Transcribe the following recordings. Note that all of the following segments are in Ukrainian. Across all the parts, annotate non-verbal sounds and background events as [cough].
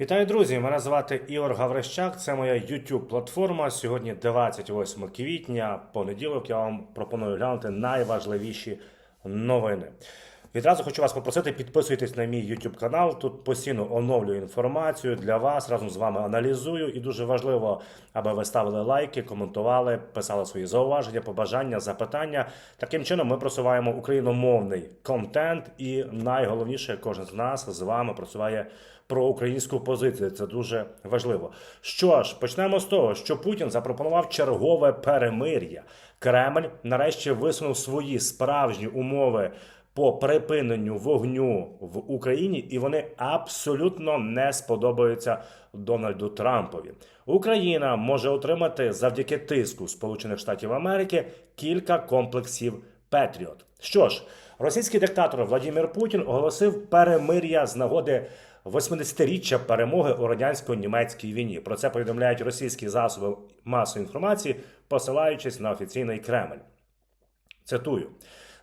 Вітаю, друзі! Мене звати Ігор Гаврищак. Це моя youtube платформа. Сьогодні 28 квітня, понеділок. Я вам пропоную глянути найважливіші новини. Відразу хочу вас попросити, підписуйтесь на мій YouTube канал. Тут постійно оновлюю інформацію для вас, разом з вами аналізую. І дуже важливо, аби ви ставили лайки, коментували, писали свої зауваження, побажання, запитання. Таким чином ми просуваємо україномовний контент, і найголовніше, кожен з нас з вами просуває про українську позицію. Це дуже важливо. Що ж, почнемо з того, що Путін запропонував чергове перемир'я. Кремль нарешті висунув свої справжні умови по припиненню вогню в Україні, і вони абсолютно не сподобаються Дональду Трампові. Україна може отримати завдяки тиску Сполучених Штатів Америки кілька комплексів Петріот. Що ж, російський диктатор Владимир Путін оголосив перемир'я з нагоди 80-річчя перемоги у радянсько-німецькій війні. Про це повідомляють російські засоби масової інформації, посилаючись на офіційний Кремль. Цитую.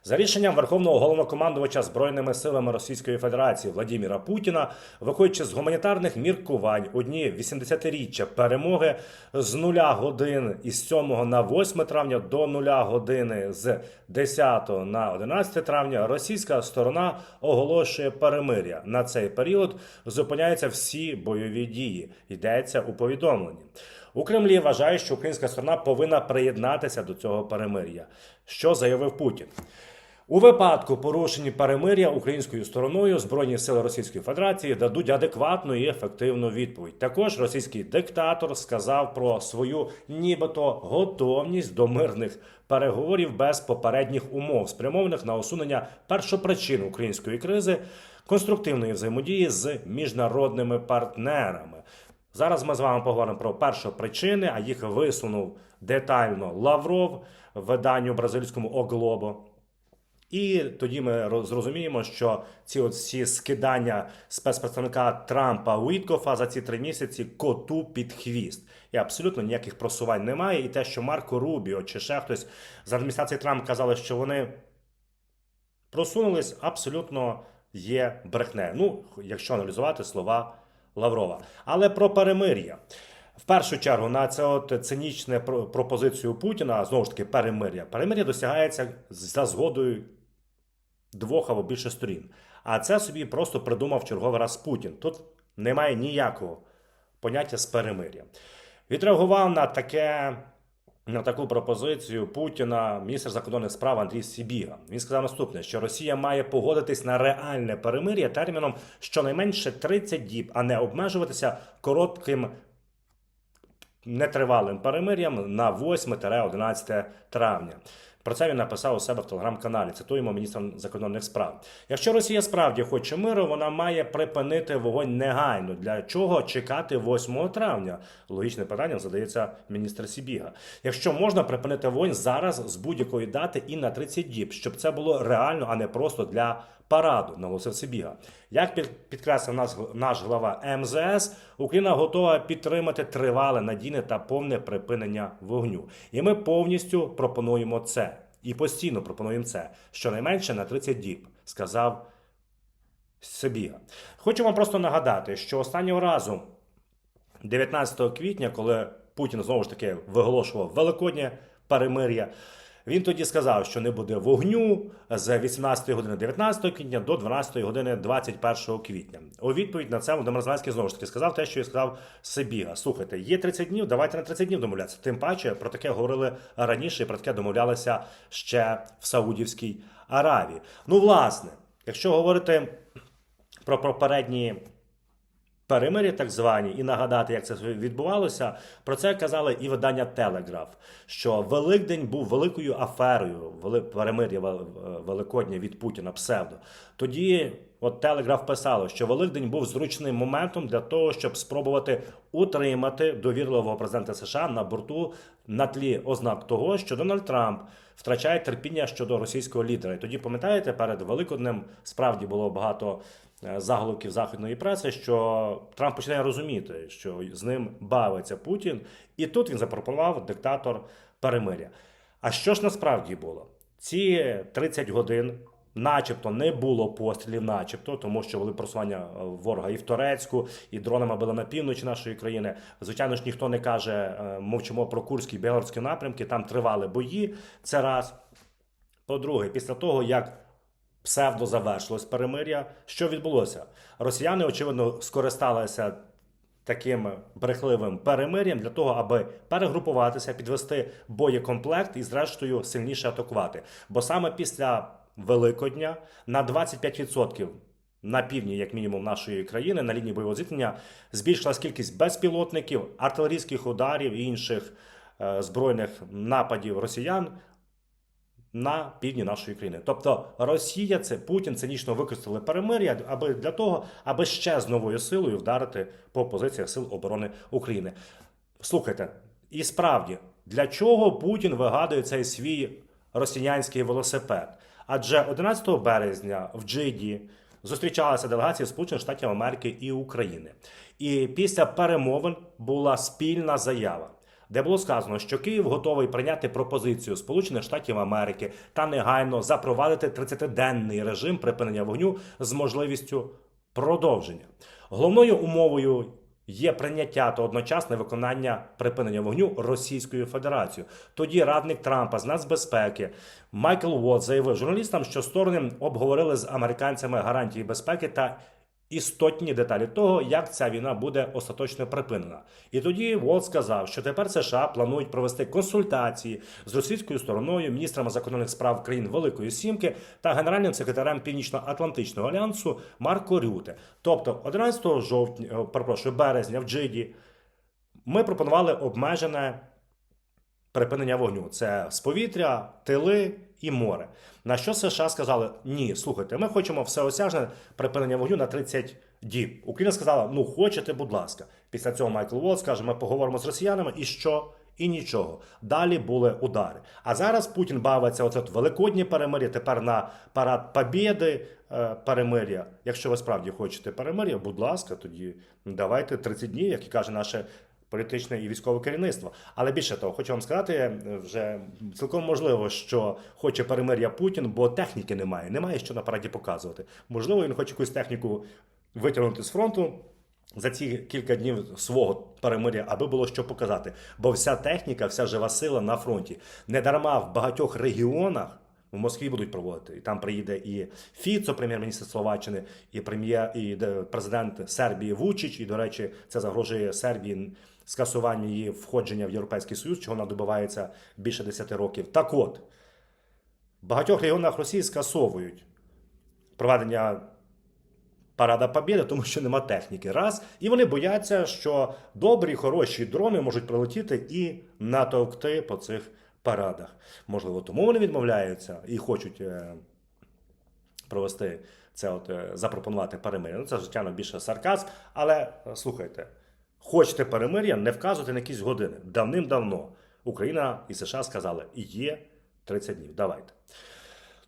За рішенням Верховного головнокомандувача Збройними силами Російської Федерації Владіміра Путіна, виходячи з гуманітарних міркувань у дні 80-річчя перемоги з нуля годин із 7 на 8 травня до нуля години з 10 на 11 травня російська сторона оголошує перемиря. На цей період зупиняються всі бойові дії. Йдеться у повідомленні. У Кремлі вважають, що українська сторона повинна приєднатися до цього перемир'я, що заявив Путін. У випадку порушення перемир'я українською стороною Збройні сили Російської Федерації дадуть адекватну і ефективну відповідь. Також російський диктатор сказав про свою нібито готовність до мирних переговорів без попередніх умов, спрямованих на усунення першопричин української кризи, конструктивної взаємодії з міжнародними партнерами. Зараз ми з вами поговоримо про першопричини, а їх висунув детально Лавров виданню бразильському Оглобо. І тоді ми зрозуміємо, що ці от всі скидання спецпредставника Трампа Уіткофа за ці три місяці коту під хвіст. І абсолютно ніяких просувань немає. І те, що Марко Рубіо чи ще хтось з адміністрації Трампа казали, що вони просунулись, абсолютно є брехне. Ну, якщо аналізувати слова Лаврова. Але про перемир'я. В першу чергу на це от цинічне про- пропозицію Путіна, знову ж таки, перемир'я. Перемир'я досягається за згодою двох або більше сторін. А це собі просто придумав черговий раз Путін. Тут немає ніякого поняття з перемир'я. Відреагував на таке. На таку пропозицію Путіна міністр закордонних справ Андрій Сібіга. Він сказав наступне: що Росія має погодитись на реальне перемир'я терміном щонайменше 30 діб, а не обмежуватися коротким нетривалим перемир'ям на 8-11 травня. Про це він написав у себе в телеграм-каналі. Цитуємо міністра закордонних справ. Якщо Росія справді хоче миру, вона має припинити вогонь негайно. Для чого чекати 8 травня? Логічне питання задається міністр Сібіга. Якщо можна припинити вогонь зараз з будь-якої дати і на 30 діб, щоб це було реально, а не просто для параду, наголосив Сибіга. Як підкреслив наш, наш глава МЗС, Україна готова підтримати тривале, надійне та повне припинення вогню. І ми повністю пропонуємо це. І постійно пропонуємо це. Щонайменше на 30 діб, сказав Сибіга. Хочу вам просто нагадати, що останнього разу 19 квітня, коли Путін знову ж таки виголошував великоднє перемир'я, він тоді сказав, що не буде вогню з 18 години 19 квітня до 12 години 21 квітня. У відповідь на це Володимир Зеленський знову ж таки сказав те, що і сказав Сибіга. Слухайте, є 30 днів, давайте на 30 днів домовлятися. Тим паче про таке говорили раніше, і про таке домовлялися ще в Саудівській Аравії. Ну, власне, якщо говорити про попередні перемир'я, так звані, і нагадати, як це відбувалося. Про це казали і видання Телеграф, що Великдень був великою аферою, перемир'я Великодня від Путіна псевдо. Тоді от Телеграф писало, що Великдень був зручним моментом для того, щоб спробувати утримати довірливого президента США на борту на тлі ознак того, що Дональд Трамп втрачає терпіння щодо російського лідера. І тоді пам'ятаєте, перед Великоднем справді було багато е, заголовків західної преси, що Трамп починає розуміти, що з ним бавиться Путін, і тут він запропонував диктатор перемиря. А що ж насправді було? Ці 30 годин Начебто не було пострілів, начебто, тому що були просування е, ворога і в Турецьку, і дронами били на півночі нашої країни. Звичайно ж, ніхто не каже, е, мовчимо про Курський і Білгородські напрямки. Там тривали бої. Це раз. По-друге, після того, як псевдо завершилось перемир'я, що відбулося? Росіяни, очевидно, скористалися таким брехливим перемир'ям для того, аби перегрупуватися, підвести боєкомплект і, зрештою, сильніше атакувати. Бо саме після Великодня на 25% на півдні, як мінімум, нашої країни на лінії бойового зіткнення збільшилась кількість безпілотників, артилерійських ударів і інших е, збройних нападів росіян на півдні нашої країни. Тобто Росія, це Путін цинічно використали перемир'я, аби для того, аби ще з новою силою вдарити по позиціях сил оборони України. Слухайте, і справді, для чого Путін вигадує цей свій росіянський велосипед? Адже 11 березня в Джиді зустрічалася делегація Сполучених Штатів Америки і України. І після перемовин була спільна заява де було сказано, що Київ готовий прийняти пропозицію Сполучених Штатів Америки та негайно запровадити 30-денний режим припинення вогню з можливістю продовження. Головною умовою є прийняття та одночасне виконання припинення вогню Російською Федерацією. Тоді радник Трампа з нацбезпеки Майкл Уот заявив журналістам, що сторони обговорили з американцями гарантії безпеки та істотні деталі того, як ця війна буде остаточно припинена. І тоді Волт сказав, що тепер США планують провести консультації з російською стороною, міністрами закордонних справ країн Великої Сімки та генеральним секретарем Північно-Атлантичного альянсу Марко Рюте. Тобто, 11 жовтня, е, перепрошую, березня в Джиді ми пропонували обмежене припинення вогню. Це з повітря, тили і море. На що США сказали: ні, слухайте, ми хочемо всеосяжне припинення вогню на 30 діб. Україна сказала: ну хочете, будь ласка. Після цього Майкл Волт скаже, ми поговоримо з росіянами і що? І нічого. Далі були удари. А зараз Путін бавиться оце великодні перемир'я, тепер на парад Побєди е, перемир'я. Якщо ви справді хочете перемир'я, будь ласка, тоді давайте 30 днів, як і каже наше політичне і військове керівництво. Але більше того, хочу вам сказати, е, вже цілком можливо, що хоче перемир'я Путін, бо техніки немає. Немає що на параді показувати. Можливо, він хоче якусь техніку витягнути з фронту. За ці кілька днів свого перемир'я, аби було що показати. Бо вся техніка, вся жива сила на фронті. Не дарма в багатьох регіонах в Москві будуть проводити. І там приїде і Фіцо, прем'єр-міністр Словаччини, і прем'єр, і де- президент Сербії Вучич. І, до речі, це загрожує Сербії скасування її входження в Європейський Союз, чого вона добивається більше 10 років. Так от, в багатьох регіонах Росії скасовують проведення Парада Побєди, тому що нема техніки. Раз. І вони бояться, що добрі, хороші дрони можуть прилетіти і натовкти по цих парадах. Можливо, тому вони відмовляються і хочуть е, провести це, от, е, запропонувати перемир'я. Ну, це, звичайно, більше сарказм. Але е, слухайте, хочете перемир'я, не вказуйте на якісь години. Давним-давно Україна і США сказали, є 30 днів. Давайте.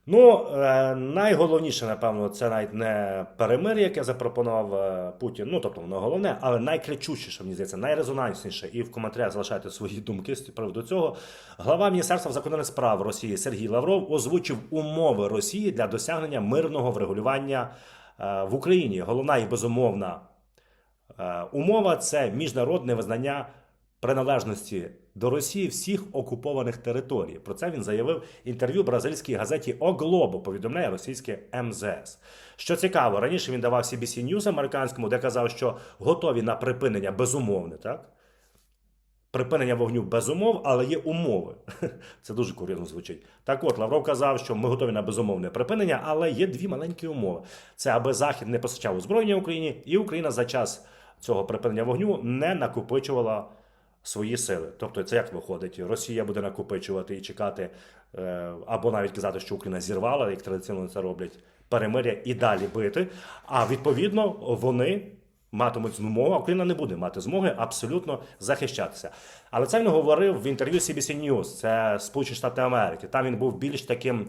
Ну, е, найголовніше, напевно, це навіть не перемир'я, яке запропонував е, Путін. Ну, тобто, воно головне, але найкричущіше, мені здається, найрезонансніше. І в коментарях залишайте свої думки з приводу цього. Глава Міністерства закордонних справ Росії Сергій Лавров озвучив умови Росії для досягнення мирного врегулювання е, в Україні. Головна і безумовна умова це міжнародне визнання приналежності до Росії всіх окупованих територій. Про це він заявив інтерв'ю бразильській газеті «О Глобо», повідомляє російське МЗС. Що цікаво, раніше він давав CBC News американському, де казав, що готові на припинення безумовне, так? Припинення вогню без умов, але є умови. [laughs] Це дуже курйозно звучить. Так от, Лавров казав, що ми готові на безумовне припинення, але є дві маленькі умови: це аби Захід не постачав озброєння Україні, і Україна за час цього припинення вогню не накопичувала свої сили. Тобто, це як виходить? Росія буде накопичувати і чекати, е, або навіть казати, що Україна зірвала, як традиційно це роблять, перемиря і далі бити. А відповідно вони. Матимуть змогу, а Україна не буде мати змоги абсолютно захищатися. Але це він говорив в інтерв'ю CBC News, це Сполучені Штати Америки. Там він був більш таким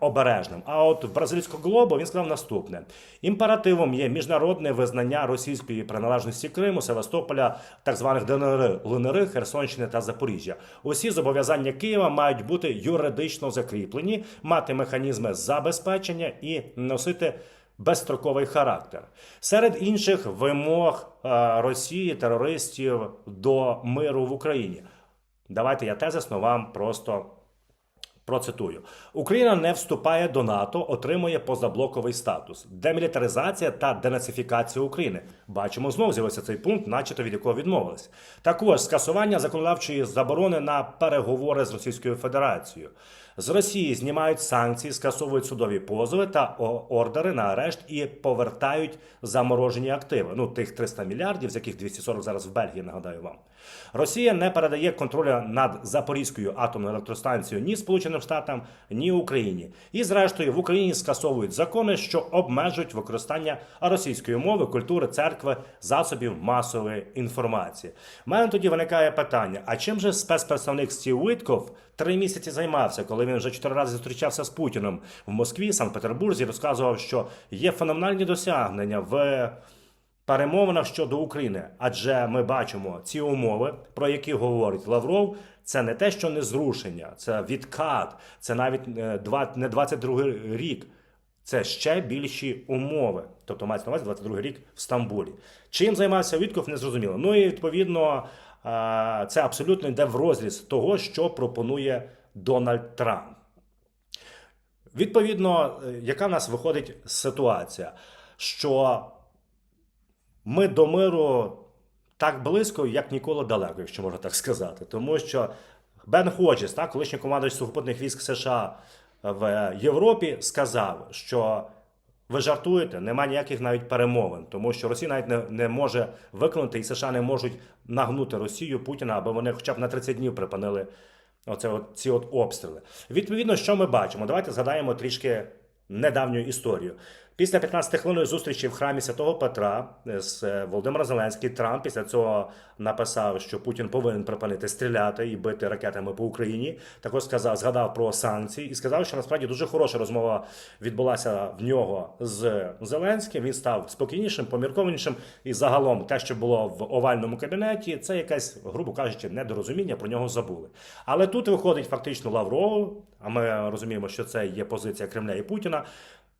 обережним. А от в бразильського глобу він сказав наступне: імперативом є міжнародне визнання російської приналежності Криму, Севастополя, так званих ДНР, ЛНР, Херсонщини та Запоріжжя. Усі зобов'язання Києва мають бути юридично закріплені, мати механізми забезпечення і носити безстроковий характер. Серед інших вимог е, Росії терористів до миру в Україні. Давайте я тезисно вам просто Процитую: Україна не вступає до НАТО, отримує позаблоковий статус, демілітаризація та денацифікація України. Бачимо, знову з'явився цей пункт, начебто від якого відмовились. Також скасування законодавчої заборони на переговори з Російською Федерацією. З Росії знімають санкції, скасовують судові позови та ордери на арешт і повертають заморожені активи. Ну тих 300 мільярдів, з яких 240 зараз в Бельгії. Нагадаю вам. Росія не передає контролю над Запорізькою атомною електростанцією ні Сполученим Штатам, ні Україні. І зрештою в Україні скасовують закони, що обмежують використання російської мови, культури, церкви, засобів масової інформації. У мене тоді виникає питання: а чим же спецпредставник Стів Витков три місяці займався, коли він вже чотири рази зустрічався з Путіним в Москві, Санкт-Петербурзі, розказував, що є феноменальні досягнення в перемовинах щодо України, адже ми бачимо ці умови, про які говорить Лавров. Це не те, що не зрушення, це відкат, це навіть е, не 22 рік. Це ще більші умови. Тобто мається на увазі 22 рік в Стамбулі. Чим займався Вітков, не зрозуміло. Ну і відповідно це абсолютно йде в розріз того, що пропонує Дональд Трамп. Відповідно, е, яка в нас виходить ситуація, що ми до миру так близько, як ніколи далеко, якщо можна так сказати. Тому що Бен Ходжес, колишній командувач сухопутних військ США в Європі, сказав, що ви жартуєте, нема ніяких навіть перемовин, тому що Росія навіть не, не може виконати, і США не можуть нагнути Росію Путіна, аби вони хоча б на 30 днів припинили оце от, ці от обстріли. Відповідно, що ми бачимо? Давайте згадаємо трішки недавню історію. Після 15 хвилин зустрічі в храмі Святого Петра з е, Володимиром Зеленський Трамп після цього написав, що Путін повинен припинити стріляти і бити ракетами по Україні. Також сказав, згадав про санкції і сказав, що насправді дуже хороша розмова відбулася в нього з Зеленським. Він став спокійнішим, поміркованішим. І загалом те, що було в овальному кабінеті, це якесь, грубо кажучи, недорозуміння. Про нього забули. Але тут виходить фактично Лавров. А ми розуміємо, що це є позиція Кремля і Путіна.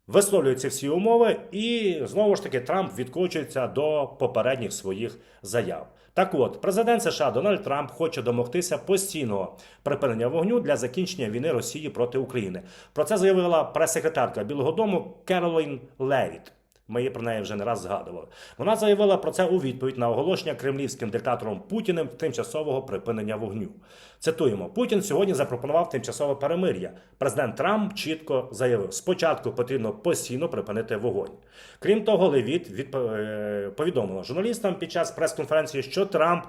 Висловлюються всі умови, і знову ж таки Трамп відкочується до попередніх своїх заяв. Так от, президент США Дональд Трамп хоче домогтися постійного припинення вогню для закінчення війни Росії проти України. Про це заявила прес-секретарка Білого Дому Керолін Левіт. Ми про неї вже не раз згадували. Вона заявила про це у відповідь на оголошення кремлівським диктатором Путіним тимчасового припинення вогню. Цитуємо: Путін сьогодні запропонував тимчасове перемир'я. Президент Трамп чітко заявив: спочатку потрібно постійно припинити вогонь. Крім того, Левіт відп- е, повідомила журналістам під час прес-конференції, що Трамп.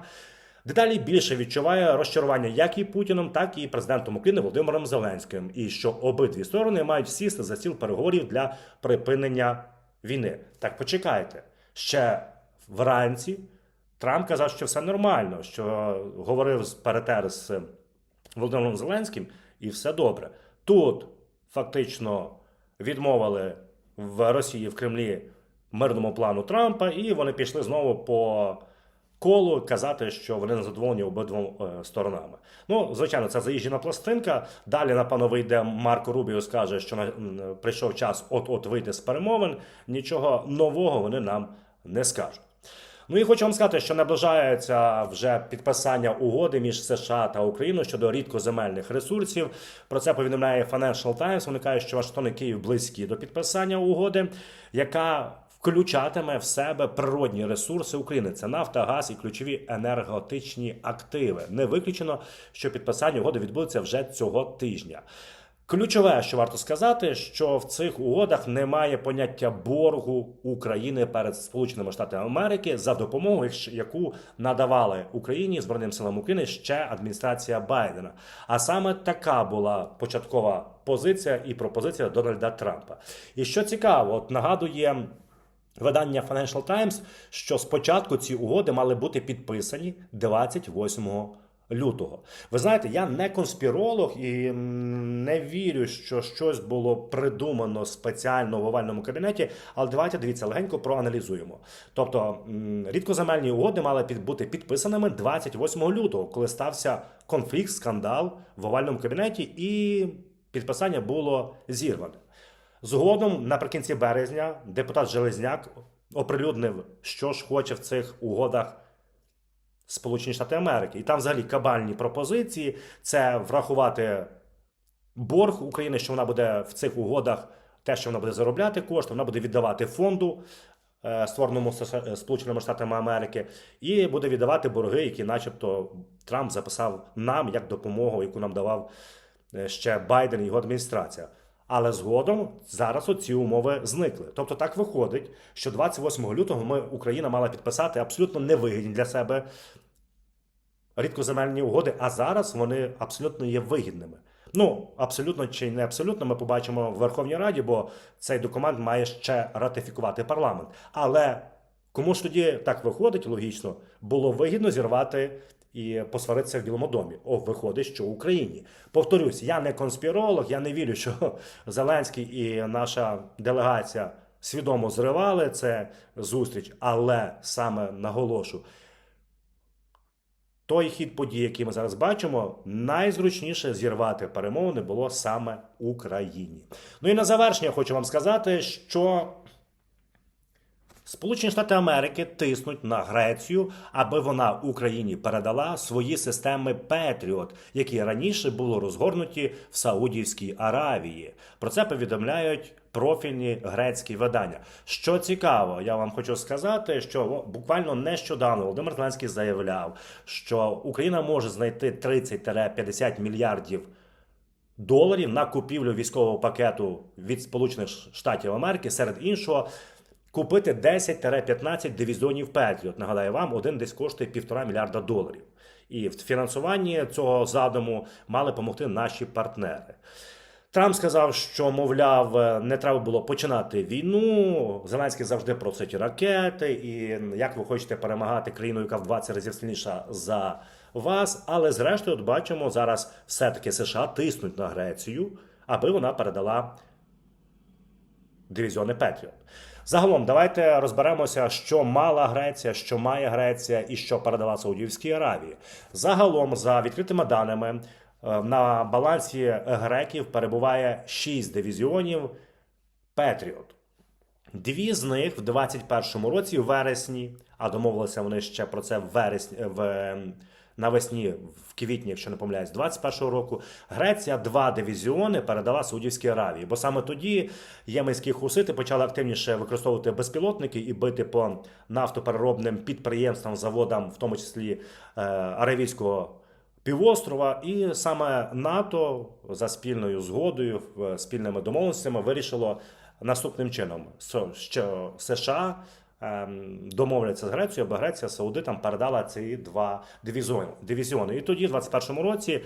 Дедалі більше відчуває розчарування як і Путіном, так і президентом України Володимиром Зеленським, і що обидві сторони мають сісти за стіл переговорів для припинення війни. Так почекайте. Ще вранці Трамп казав, що все нормально, що говорив з перетер з Володимиром Зеленським, і все добре. Тут фактично відмовили в Росії в Кремлі мирному плану Трампа, і вони пішли знову по колу казати, що вони не задоволені обидвом е, сторонами. Ну, звичайно, це заїжджена пластинка. Далі, напевно, вийде Марко Рубіо, скаже, що прийшов час от-от вийти з перемовин. Нічого нового вони нам не скажуть. Ну і хочу вам сказати, що наближається вже підписання угоди між США та Україною щодо рідкоземельних ресурсів. Про це повідомляє Financial Times. Вони кажуть, що Вашингтон і Київ близькі до підписання угоди, яка включатиме в себе природні ресурси України. Це нафта, газ і ключові енергетичні активи. Не виключено, що підписання угоди відбудеться вже цього тижня. Ключове, що варто сказати, що в цих угодах немає поняття боргу України перед Сполученими Штатами Америки за допомогу, яку надавали Україні Збройним силам України ще адміністрація Байдена. А саме така була початкова позиція і пропозиція Дональда Трампа. І що цікаво, от нагадує. Видання Financial Times, що спочатку ці угоди мали бути підписані 28 лютого. Ви знаєте, я не конспіролог і не вірю, що щось було придумано спеціально в овальному кабінеті. Але давайте дивіться, легенько проаналізуємо. Тобто рідкоземельні угоди мали під- бути підписаними 28 лютого, коли стався конфлікт, скандал в овальному кабінеті, і підписання було зірване. Згодом, наприкінці березня, депутат Железняк оприлюднив, що ж хоче в цих угодах Сполучені Штати Америки. І там взагалі кабальні пропозиції це врахувати борг України, що вона буде в цих угодах, те, що вона буде заробляти кошти, вона буде віддавати фонду, е, створеному США Сполученими Штатами Америки, і буде віддавати борги, які, начебто, Трамп записав нам як допомогу, яку нам давав е, ще Байден і його адміністрація. Але згодом зараз оці умови зникли. Тобто так виходить, що 28 лютого ми Україна мала підписати абсолютно невигідні для себе рідкоземельні угоди, а зараз вони абсолютно є вигідними. Ну, абсолютно чи не абсолютно, ми побачимо в Верховній Раді, бо цей документ має ще ратифікувати парламент. Але кому ж тоді так виходить логічно, було вигідно зірвати і посваритися в Білому домі. О, виходить, що в Україні. Повторюсь, я не конспіролог, я не вірю, що [laughs] Зеленський і наша делегація свідомо зривали це зустріч, але саме наголошу. Той хід подій, який ми зараз бачимо, найзручніше зірвати перемовини було саме Україні. Ну і на завершення хочу вам сказати, що Сполучені Штати Америки тиснуть на Грецію, аби вона Україні передала свої системи Петріот, які раніше були розгорнуті в Саудівській Аравії. Про це повідомляють профільні грецькі видання. Що цікаво, я вам хочу сказати, що буквально нещодавно Володимир Зеленський заявляв, що Україна може знайти 30-50 мільярдів доларів на купівлю військового пакету від Сполучених Штатів Америки, серед іншого. Купити 10-15 дивізіонів Петріот. Нагадаю вам, один десь коштує півтора мільярда доларів. І в фінансуванні цього задуму мали допомогти наші партнери. Трамп сказав, що, мовляв, не треба було починати війну. Зеленський завжди просить ракети, і як ви хочете перемагати країну, яка в 20 разів сильніша за вас. Але зрештою, от бачимо, зараз все-таки США тиснуть на Грецію, аби вона передала дивізіони Петріот. Загалом, давайте розберемося, що мала Греція, що має Греція і що передала Саудівській Аравії. Загалом, за відкритими даними, е, на балансі греків перебуває 6 дивізіонів Петріот. Дві з них в 21-му році, в вересні, а домовилися вони ще про це в вересні в ем, навесні, в квітні, якщо не помиляюсь, 21-го року. Греція два дивізіони передала Саудівській Аравії, бо саме тоді єменські хусити почали активніше використовувати безпілотники і бити по нафтопереробним підприємствам, заводам, в тому числі е, Аравійського. Півострова, і саме НАТО за спільною згодою, в- спільними домовленостями вирішило наступним чином: що США домовляться з Грецією, аби Греція Саудитам передала ці два дивізіони. І тоді, в 21-му році,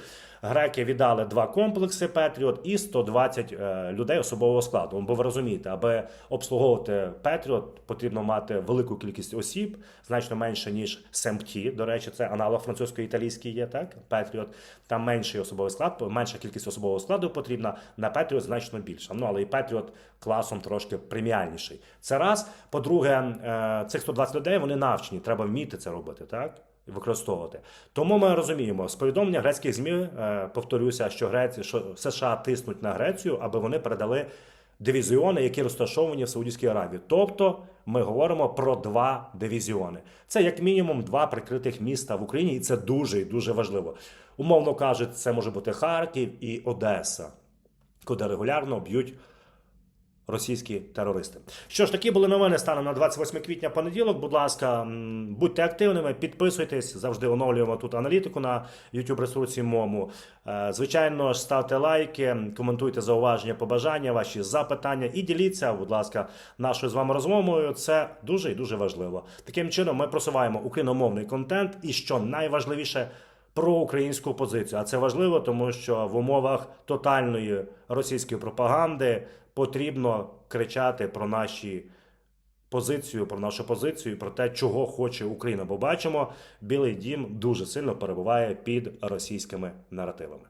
греки віддали два комплекси Петріот і 120 е, людей особового складу. Бо ви розумієте, аби обслуговувати Петріот, потрібно мати велику кількість осіб, значно менше ніж СМТ. До речі, це аналог французько-італійський є, так? Петріот. Там менший особовий склад, менша кількість особового складу потрібна. На Петріот значно більша. Ну але і Петріот класом трошки преміальніший. Це раз. По-друге, е, цих 120 людей вони навчені, треба вміти це робити, так? Використовувати. Тому ми розуміємо, з повідомлення грецьких ЗМІ, е, повторюся, що Греція, що США тиснуть на Грецію, аби вони передали дивізіони, які розташовані в Саудівській Аравії. Тобто ми говоримо про два дивізіони. Це як мінімум два прикритих міста в Україні, і це дуже і дуже важливо. Умовно кажуть, це може бути Харків і Одеса, куди регулярно б'ють російські терористи. Що ж, такі були новини станом на 28 квітня понеділок. Будь ласка, будьте активними, підписуйтесь. Завжди оновлюємо тут аналітику на youtube ресурсі Мому. Е, Звичайно ж, ставте лайки, коментуйте зауваження, побажання, ваші запитання і діліться, будь ласка, нашою з вами розмовою. Це дуже і дуже важливо. Таким чином, ми просуваємо україномовний контент і що найважливіше. Про українську позицію, а це важливо, тому що в умовах тотальної російської пропаганди потрібно кричати про наші позицію, про нашу позицію, про те, чого хоче Україна. Бо бачимо, Білий Дім дуже сильно перебуває під російськими наративами.